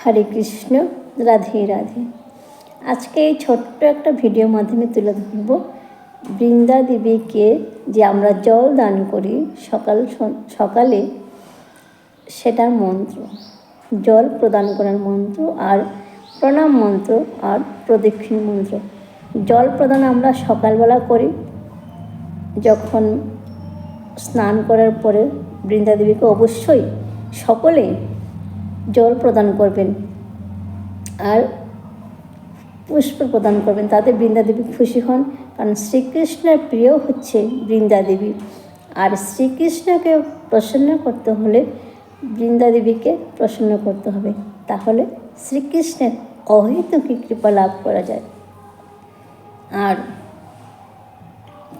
হরে কৃষ্ণ, রাধে রাধে। আজকে এই ছোট্ট একটা ভিডিও মাধ্যমে তুলে ধরব বৃন্দা দেবীকে যে আমরা জল দান করি সকাল সকালে সেটার মন্ত্র। জল প্রদান করার মন্ত্র আর প্রণাম মন্ত্র আর প্রদক্ষিণ মন্ত্র। জল প্রদান আমরা সকালবেলা করি। যখন স্নান করার পরে বৃন্দা দেবীকে অবশ্যই সকলে জল প্রদান করবেন আর পুষ্প প্রদান করবেন, তাতে বৃন্দাদেবী খুশি হন। কারণ শ্রীকৃষ্ণের প্রিয় হচ্ছে বৃন্দাদেবী। আর শ্রীকৃষ্ণকে প্রসন্ন করতে হলে বৃন্দাদেবীকে প্রসন্ন করতে হবে। তাহলে শ্রীকৃষ্ণের অহেতুকী কৃপা লাভ করা যায়। আর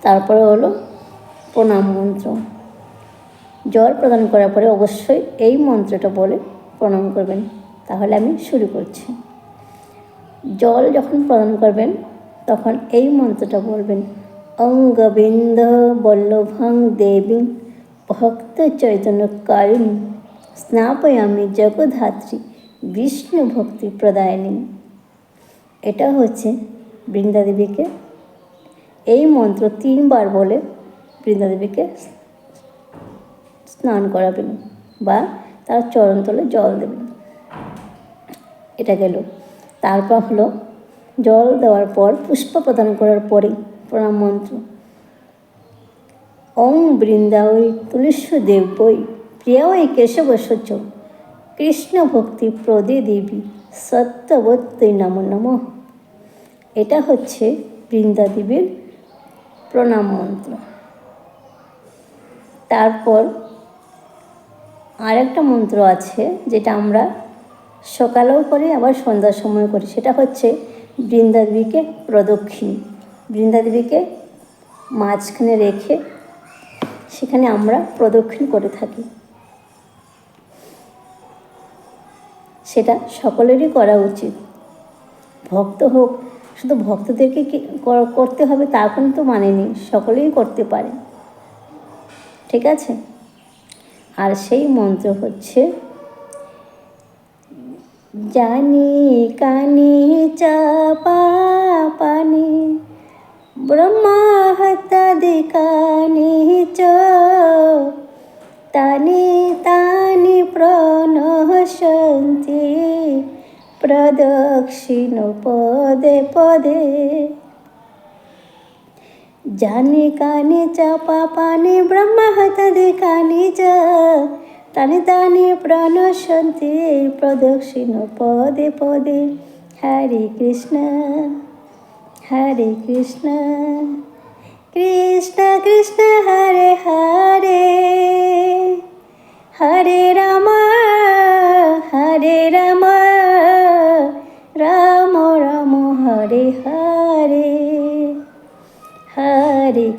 তারপরে হলো প্রণাম মন্ত্র। জল প্রদান করার পরে অবশ্যই এই মন্ত্রটা বলে প্রণাম করবেন। তাহলে আমি শুরু করছি। জল যখন প্রদান করবেন, তখন এই মন্ত্রটা বলবেন, অঙ্গবিন্দ বল্লভং দেবী ভক্ত চৈতন্য কারিণী স্নাপয়ামি জগধাত্রী বিষ্ণু ভক্তি প্রদায়নী। এটা হচ্ছে বৃন্দাদেবীকে এই মন্ত্র তিনবার বলে বৃন্দাদেবীকে স্নান করাবেন বা তার চরণ তলে জল দেবেন এটা গেল। তারপর হলো জল দেওয়ার পর পুষ্প প্রদান করার পরেই প্রণাম মন্ত্র। ওং বৃন্দাবই তুলস্য দেবই প্রিয়ই কেশবসচ কৃষ্ণ ভক্তি প্রদে দেবী সত্যবত্যই নম নম। এটা হচ্ছে বৃন্দা দেবীর প্রণাম মন্ত্র। তারপর আরেকটা মন্ত্র আছে যেটা আমরা সকালেও করি, আবার সন্ধ্যার সময় করি। সেটা হচ্ছে বৃন্দাদেবীকে প্রদক্ষিণ। বৃন্দাদেবীকে মাঝখানে রেখে সেখানে আমরা প্রদক্ষিণ করে থাকি। সেটা সকলেরই করা উচিত। ভক্ত হোক, শুধু ভক্তদেরকে করতে হবে তা কিন্তু মানে নেই, সকলেই করতে পারে। ঠিক আছে? আর সেই মন্ত্র হচ্ছে, জানি কানি চাপা পানি ব্রহ্মাহতাদিকানি চ তানি তানি প্রণশন্তি প্রদক্ষিণ পদে পদে। জানি কানি চাপা পানি ব্রহ্মাহতদে কানি চ তানি তানি প্রণশন্তি প্রদক্ষিণ পদে পদে হরে কৃষ্ণ হরে কৃষ্ণ কৃষ্ণ কৃষ্ণ হরে হরে হরে রাম হরে রাম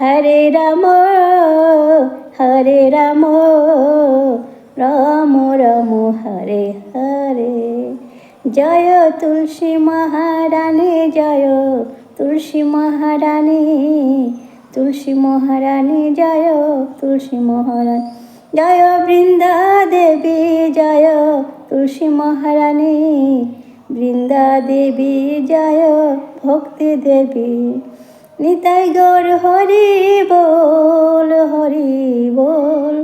হরে রাম হরে রাম রাম রাম, হরে হরে। জয় তুলসী মহারানী, জয় তুলসী মহারানী তুলসী মহারানী, জয় তুলসী মহারানী। জয় বৃন্দা দেবী জয় তুলসী মহারানী। বৃন্দা দেবী জয় ভক্তি দেবী। নিতাই গৌর হরি বল হরি বল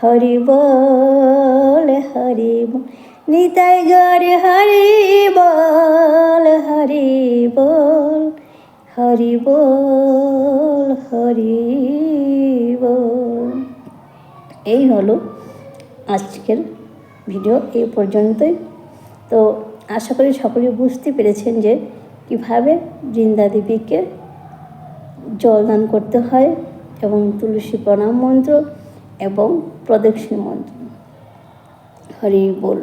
হরি বল হরি বল। নিতাই গৌর হরি বল হরি বল হরি বল হরি বল। এই হলো আজকের ভিডিও এই পর্যন্তই। তো আশা করি সকলে বুঝতে পেরেছেন যে কীভাবে বৃন্দা দেবীকে জলদান করতে হয় এবং তুলসী প্রণাম মন্ত্র এবং প্রদক্ষিণ মন্ত্র। হরি বল।